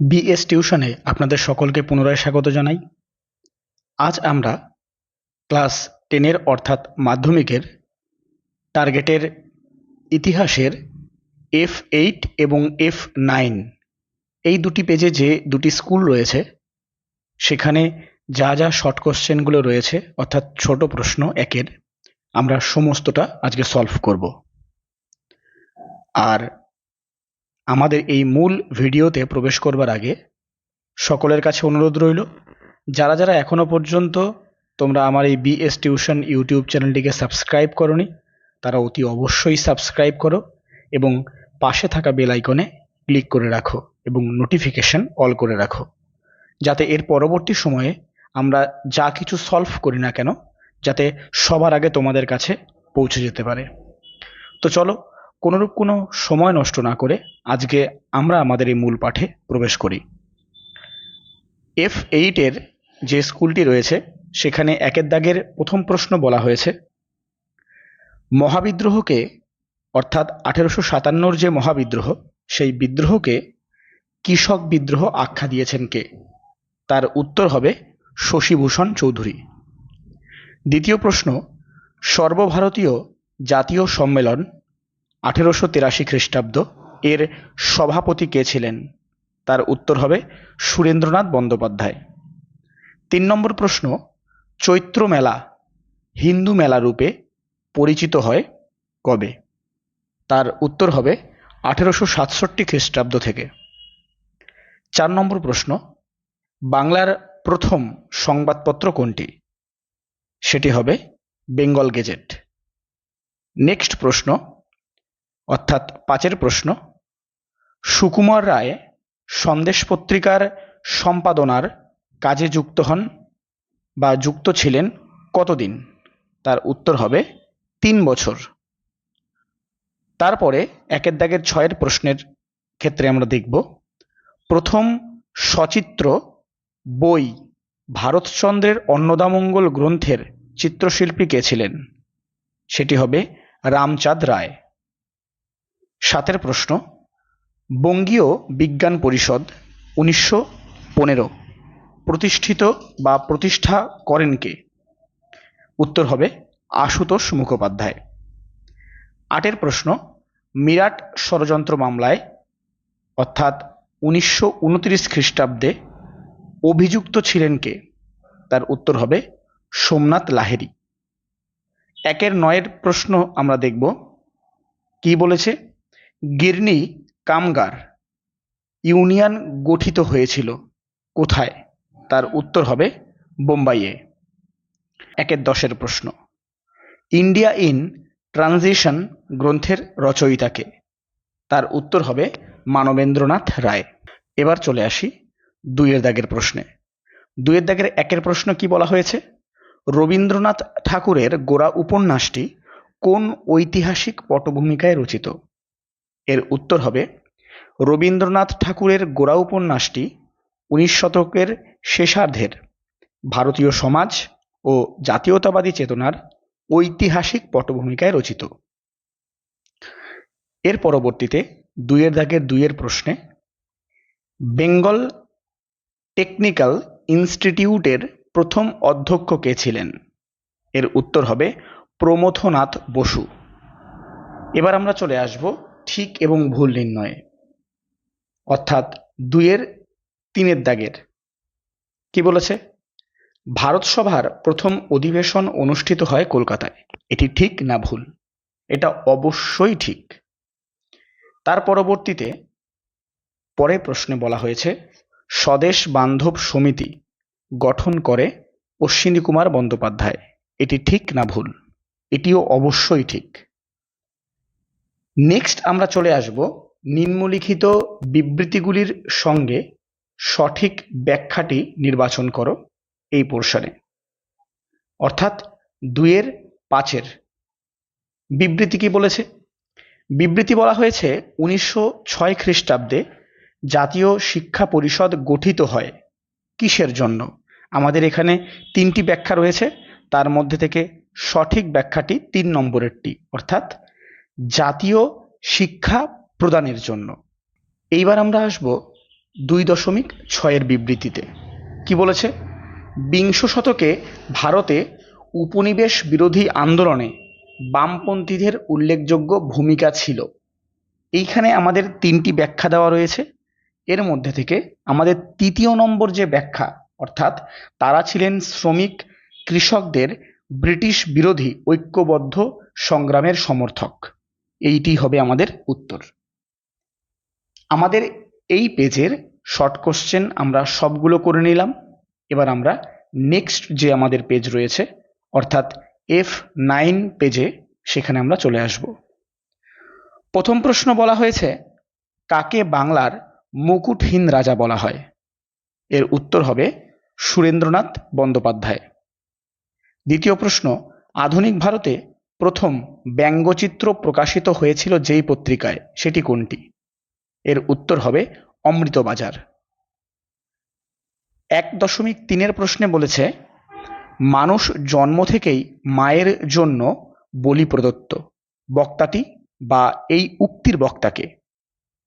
BS টিউশনে আপনাদের সকলকে পুনরায় স্বাগত জানাই। আজ আমরা ক্লাস টেনের অর্থাৎ মাধ্যমিকের টার্গেটের ইতিহাসের এফ এইট এবং এফ নাইন এই দুটি পেজে যে দুটি স্কুল রয়েছে, সেখানে যা যা শর্ট কোশ্চেনগুলো রয়েছে, অর্থাৎ ছোট প্রশ্ন একের, আমরা সমস্তটা আজকে সলভ করব। আর আমাদের এই মূল ভিডিওতে প্রবেশ করবার আগে সকলের কাছে অনুরোধ রইল, যারা যারা এখনও পর্যন্ত তোমরা আমার এই বিএস টিউশন ইউটিউব চ্যানেলটিকে সাবস্ক্রাইব করনি, তারা অতি অবশ্যই সাবস্ক্রাইব করো এবং পাশে থাকা বেল আইকনে ক্লিক করে রাখো এবং নোটিফিকেশন অল করে রাখো, যাতে এর পরবর্তী সময়ে আমরা যা কিছু সলভ করি না কেন, যাতে সবার আগে তোমাদের কাছে পৌঁছে যেতে পারে। তো চলো কোনোরূপ কোনো সময় নষ্ট না করে আজকে আমরা আমাদের এই মূল পাঠে প্রবেশ করি। এফ এইটের যে স্কুলটি রয়েছে, সেখানে একের দাগের প্রথম প্রশ্ন বলা হয়েছে, মহাবিদ্রোহকে, অর্থাৎ আঠেরোশো সাতান্নর যে মহাবিদ্রোহ, সেই বিদ্রোহকে কৃষক বিদ্রোহ আখ্যা দিয়েছেন কে? তার উত্তর হবে শশীভূষণ চৌধুরী। দ্বিতীয় প্রশ্ন, সর্বভারতীয় জাতীয় সম্মেলন আঠেরোশো তিরাশি খ্রিস্টাব্দ। এর সভাপতি কে ছিলেন? তার উত্তর হবে সুরেন্দ্রনাথ বন্দ্যোপাধ্যায়। তিন নম্বর প্রশ্ন, চৈত্র মেলা হিন্দু মেলা রূপে পরিচিত হয় কবে? তার উত্তর হবে আঠেরোশো সাতষট্টি খ্রিস্টাব্দ থেকে। চার নম্বর প্রশ্ন, বাংলার প্রথম সংবাদপত্র কোনটি? সেটি হবে বেঙ্গল গেজেট। নেক্সট প্রশ্ন অর্থাৎ পাঁচের প্রশ্ন, সুকুমার রায় সন্দেশ পত্রিকার সম্পাদনার কাজে যুক্ত হন বা যুক্ত ছিলেন কতদিন? তার উত্তর হবে তিন বছর। তারপরে একের দাগের ছয়ের প্রশ্নের ক্ষেত্রে আমরা দেখব, প্রথম সচিত্র বই ভারতচন্দ্রের অন্নদামঙ্গল গ্রন্থের চিত্রশিল্পী কে ছিলেন? সেটি হবে রামচাঁদ রায়। সাতের প্রশ্ন, বঙ্গীয় বিজ্ঞান পরিষদ উনিশশো পনেরো প্রতিষ্ঠিত বা প্রতিষ্ঠা করেন কে? উত্তর হবে আশুতোষ মুখোপাধ্যায়। আটের প্রশ্ন, মিরাট ষড়যন্ত্র মামলায়, অর্থাৎ উনিশশো উনত্রিশ খ্রিস্টাব্দে অভিযুক্ত ছিলেন কে? তার উত্তর হবে সোমনাথ লাহেরি একের নয়ের প্রশ্ন আমরা দেখব। কি বলেছে? গিরনি কামগার ইউনিয়ন গঠিত হয়েছিল কোথায়? তার উত্তর হবে বোম্বাইয়ে। একের দশের প্রশ্ন। ইন্ডিয়া ইন ট্রানজিশন গ্রন্থের রচয়িতাকে। তার উত্তর হবে মানবেন্দ্রনাথ রায়। এবার চলে আসি দুইয়ের দাগের প্রশ্নে। দুইয়ের দাগের একের প্রশ্ন কি বলা হয়েছে? রবীন্দ্রনাথ ঠাকুরের গোড়া উপন্যাসটি কোন ঐতিহাসিক পটভূমিকায় রচিত? এর উত্তর হবে, রবীন্দ্রনাথ ঠাকুরের গোড়া উপন্যাসটি উনিশ শতকের শেষার্ধের ভারতীয় সমাজ ও জাতীয়তাবাদী চেতনার ঐতিহাসিক পটভূমিকায় রচিত। এর পরবর্তীতে দুইয়ের দাগের দুইয়ের প্রশ্নে, বেঙ্গল টেকনিক্যাল ইনস্টিটিউটের প্রথম অধ্যক্ষ কে ছিলেন? এর উত্তর হবে প্রমথনাথ বসু। এবার আমরা চলে আসব ঠিক এবং ভুল নির্ণয়ে। অর্থাৎ দুইয়ের তিনের দাগের। কি বলেছে? ভারত সভার প্রথম অধিবেশন অনুষ্ঠিত হয় কলকাতায়। এটি ঠিক না ভুল? এটা অবশ্যই ঠিক। তার পরবর্তীতে পরে প্রশ্নে বলা হয়েছে, স্বদেশ বান্ধব সমিতি গঠন করে অশ্বিনী কুমার বন্দ্যোপাধ্যায়। এটি ঠিক না ভুল? এটিও অবশ্যই ঠিক। নেক্সট আমরা চলে আসব নিম্নলিখিত বিবৃতিগুলির সঙ্গে সঠিক ব্যাখ্যাটি নির্বাচন করো এই পোর্শনে অর্থাৎ দুইয়ের পাঁচের। বিবৃতি কি বলেছে? বিবৃতি বলা হয়েছে উনিশশো ছয় খ্রিস্টাব্দে জাতীয় শিক্ষা পরিষদ গঠিত হয় কিসের জন্য? আমাদের এখানে তিনটি ব্যাখ্যা রয়েছে, তার মধ্যে থেকে সঠিক ব্যাখ্যাটি তিন নম্বরেরটি, অর্থাৎ জাতীয় শিক্ষা প্রদানের জন্য। এইবার আমরা আসব দুই দশমিক ছয়ের বিবৃতিতে। কি বলেছে? বিংশ শতকে ভারতে উপনিবেশ বিরোধী আন্দোলনে বামপন্থীদের উল্লেখযোগ্য ভূমিকা ছিল। এইখানে আমাদের তিনটি ব্যাখ্যা দেওয়া রয়েছে। এর মধ্যে থেকে আমাদের তৃতীয় নম্বর যে ব্যাখ্যা, অর্থাৎ তারা ছিলেন শ্রমিক কৃষকদের ব্রিটিশ বিরোধী ঐক্যবদ্ধ সংগ্রামের সমর্থক। এইটি হবে আমাদের উত্তর। আমাদের এই পেজের শর্ট কোশ্চেন আমরা সবগুলো করে নিলাম। এবার আমরা নেক্সট যে আমাদের পেজ রয়েছে, অর্থাৎ এফ নাইন পেজে সেখানে আমরা চলে আসব। প্রথম প্রশ্ন বলা হয়েছে, কাকে বাংলার মুকুটহীন রাজা বলা হয়? এর উত্তর হবে সুরেন্দ্রনাথ বন্দ্যোপাধ্যায়। দ্বিতীয় প্রশ্ন, আধুনিক ভারতে প্রথম ব্যঙ্গচিত্র প্রকাশিত হয়েছিল যেই পত্রিকায়, সেটি কোনটি? এর উত্তর হবে অমৃতবাজার। এক দশমিক তিনের প্রশ্নে বলেছে, মানুষ জন্ম থেকেই মায়ের জন্য বলি প্রদত্ত। বক্তাটি বা এই উক্তির বক্তাকে।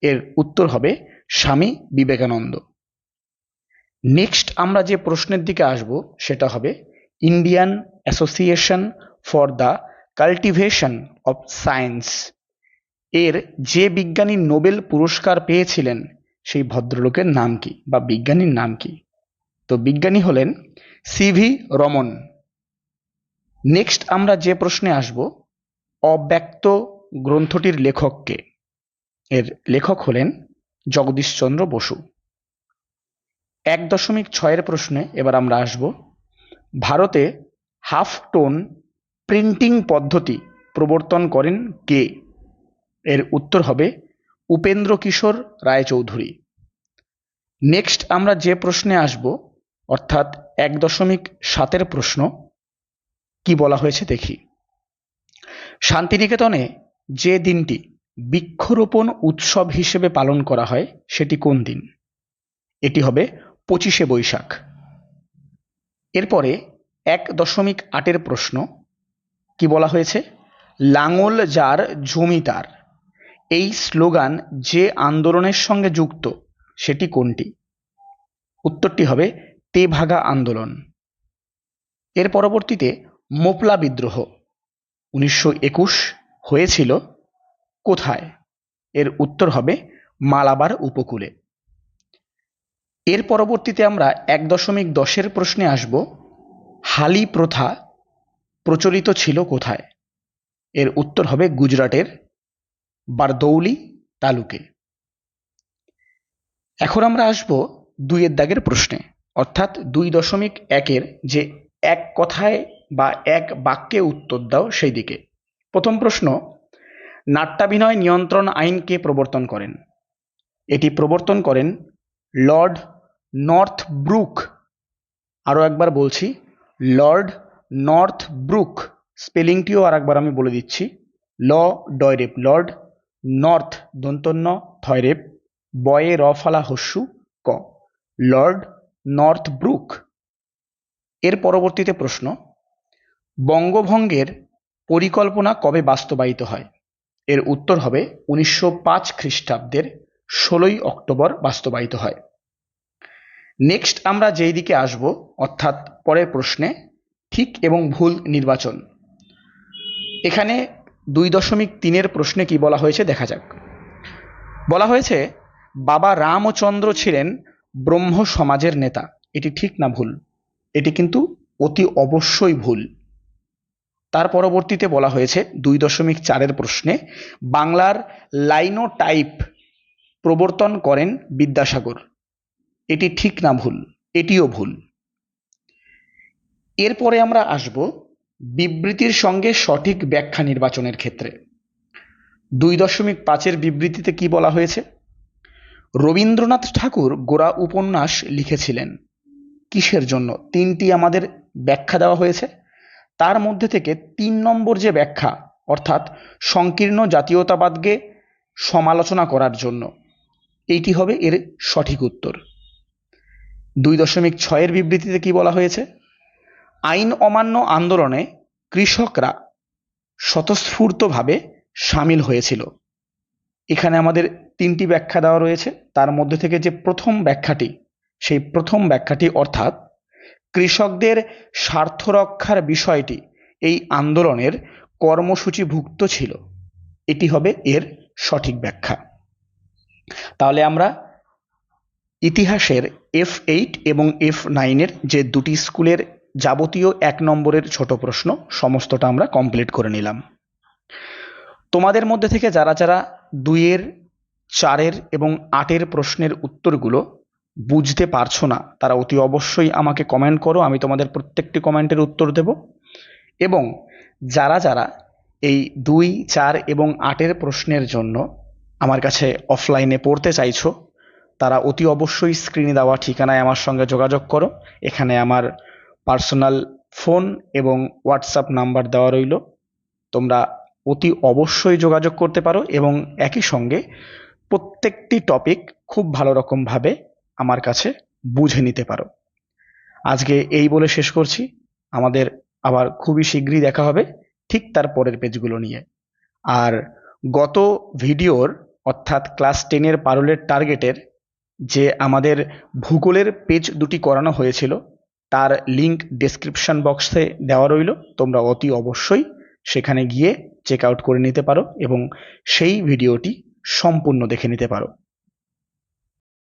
এর উত্তর হবে স্বামী বিবেকানন্দ। নেক্সট আমরা যে প্রশ্নের দিকে আসব, সেটা হবে Indian Association for the Cultivation of Science এর যে বিজ্ঞানী নোবেল পুরস্কার পেয়েছিলেন, সেই ভদ্রলোকের নাম কি বা বিজ্ঞানীর নাম কি? তো বিজ্ঞানী হলেন সিভি রমন। নেক্সট আমরা যে প্রশ্নে আসব, অব্যক্ত গ্রন্থটির লেখককে। এর লেখক হলেন জগদীশচন্দ্র বসু। এক দশমিক ছয়ের প্রশ্নে এবার আমরা আসব, ভারতে হাফ টোন প্রিন্টিং পদ্ধতি প্রবর্তন করেন কে? এর উত্তর হবে উপেন্দ্র কিশোর রায়চৌধুরী। নেক্সট আমরা যে প্রশ্নে আসব, অর্থাৎ এক দশমিক সাতের প্রশ্ন, কি বলা হয়েছে দেখি। শান্তিনিকেতনে যে দিনটি বৃক্ষরোপণ উৎসব হিসেবে পালন করা হয়, সেটি কোন দিন? এটি হবে পঁচিশে বৈশাখ। এরপরে এক দশমিক আটের প্রশ্ন কি বলা হয়েছে? লাঙল যার জমি তার। এই স্লোগান যে আন্দোলনের সঙ্গে যুক্ত, সেটি কোনটি? উত্তরটি হবে, তেভাগা আন্দোলন। এর পরবর্তীতে মোপলা বিদ্রোহ উনিশশো একুশ হয়েছিল কোথায়? এর উত্তর হবে, মালাবার উপকূলে। এর পরবর্তীতে আমরা এক দশমিক দশের প্রশ্নে আসব, হালি প্রথা প্রচলিত ছিল কোথায়? এর উত্তর হবে গুজরাটের বারদৌলি তালুকে। এখন আমরা আসব দুইয়ের দাগের প্রশ্নে, অর্থাৎ দুই দশমিক একের যে এক কথায় বা এক বাক্যে উত্তর দাও সেই দিকে। প্রথম প্রশ্ন, নাট্যাভিনয় নিয়ন্ত্রণ আইনকে প্রবর্তন করেন? এটি প্রবর্তন করেন লর্ড নর্থ ব্রুক আরও একবার বলছি, লর্ড নর্থ ব্রুক, স্পেলিংটিও আর একবার আমি বলে দিচ্ছি। ল, ডয়রেপ, লর্ড। নর্থ, দন্তন্য, থয়রেপ। বয়ে রফালা হস্যু, ক। Lord, Northbrook. এর পরবর্তীতে প্রশ্ন, বঙ্গভঙ্গের পরিকল্পনা কবে বাস্তবায়িত হয়? এর উত্তর হবে উনিশশো পাঁচ খ্রিস্টাব্দের ষোলোই অক্টোবর বাস্তবায়িত হয়। নেক্সট আমরা যেই দিকে আসব, অর্থাৎ পরের প্রশ্নে ঠিক এবং ভুল নির্বাচন। এখানে দুই দশমিক তিনের প্রশ্নে কি বলা হয়েছে দেখা যাক। বলা হয়েছে, বাবা রামচন্দ্র ছিলেন ব্রহ্ম সমাজের নেতা। এটি ঠিক না ভুল? এটি কিন্তু অতি অবশ্যই ভুল। তার পরবর্তীতে বলা হয়েছে, দুই দশমিক চারের প্রশ্নে, বাংলার লাইনো টাইপ প্রবর্তন করেন বিদ্যাসাগর। এটি ঠিক না ভুল, এটিও ভুল। এরপরে আমরা আসব বিবৃতির সঙ্গে সঠিক ব্যাখ্যা নির্বাচনের ক্ষেত্রে। দুই দশমিক পাঁচের বিবৃতিতে কি বলা হয়েছে? রবীন্দ্রনাথ ঠাকুর গোড়া উপন্যাস লিখেছিলেন। কিসের জন্য? তিনটি আমাদের ব্যাখ্যা দেওয়া হয়েছে। তার মধ্যে থেকে তিন নম্বর যে ব্যাখ্যা, অর্থাৎ সংকীর্ণ জাতীয়তাবাদকে সমালোচনা করার জন্য, এইটি হবে এর সঠিক উত্তর। দুই দশমিক ছয়ের বিবৃতিতে কি বলা হয়েছে? আইন অমান্য আন্দোলনে কৃষকরা স্বতঃস্ফূর্তভাবে সামিল হয়েছিল। এখানে আমাদের তিনটি ব্যাখ্যা দেওয়া রয়েছে। তার মধ্যে থেকে যে প্রথম ব্যাখ্যাটি, সেই প্রথম ব্যাখ্যাটি অর্থাৎ কৃষকদের স্বার্থ রক্ষার বিষয়টি এই আন্দোলনের কর্মসূচিভুক্ত ছিল। এটি হবে এর সঠিক ব্যাখ্যা। তাহলে আমরা ইতিহাসের এফ এইট এবং এফ নাইনের যে দুটি স্কুলের যাবতীয় এক নম্বরের ছোট প্রশ্ন, সমস্তটা আমরা কমপ্লিট করে নিলাম। তোমাদের মধ্যে থেকে যারা যারা দুইয়ের, চারের এবং আটের প্রশ্নের উত্তরগুলো বুঝতে পারছ না, তারা অতি অবশ্যই আমাকে কমেন্ট করো, আমি তোমাদের প্রত্যেকটি কমেন্টের উত্তর দেব। এবং যারা যারা এই দুই, চার এবং আটের প্রশ্নের জন্য আমার কাছে অফলাইনে পড়তে চাইছো, তারা অতি অবশ্যই স্ক্রিনে দেওয়া ঠিকানায় আমার সঙ্গে যোগাযোগ করো। এখানে আমার পার্সোনাল ফোন এবং হোয়াটসঅ্যাপ নাম্বার দেওয়া রইল। তোমরা অতি অবশ্যই যোগাযোগ করতে পারো এবং একই সঙ্গে প্রত্যেকটি টপিক খুব ভালো রকমভাবে আমার কাছে বুঝে নিতে পারো। আজকে এই বলে শেষ করছি। আমাদের আবার খুবই শীঘ্রই দেখা হবে ঠিক তার পরের পেজগুলো নিয়ে। আর গত ভিডিওর অর্থাৎ ক্লাস টেনের পারুলের টার্গেটের যে আমাদের ভূগোলের পেজ দুটি করানো হয়েছিল তার লিঙ্ক ডেসক্রিপশন বক্সে দেওয়া রইল। তোমরা অতি অবশ্যই সেখানে গিয়ে চেক আউট করে নিতে পারো এবং সেই ভিডিওটি সম্পূর্ণ দেখে নিতে পারো।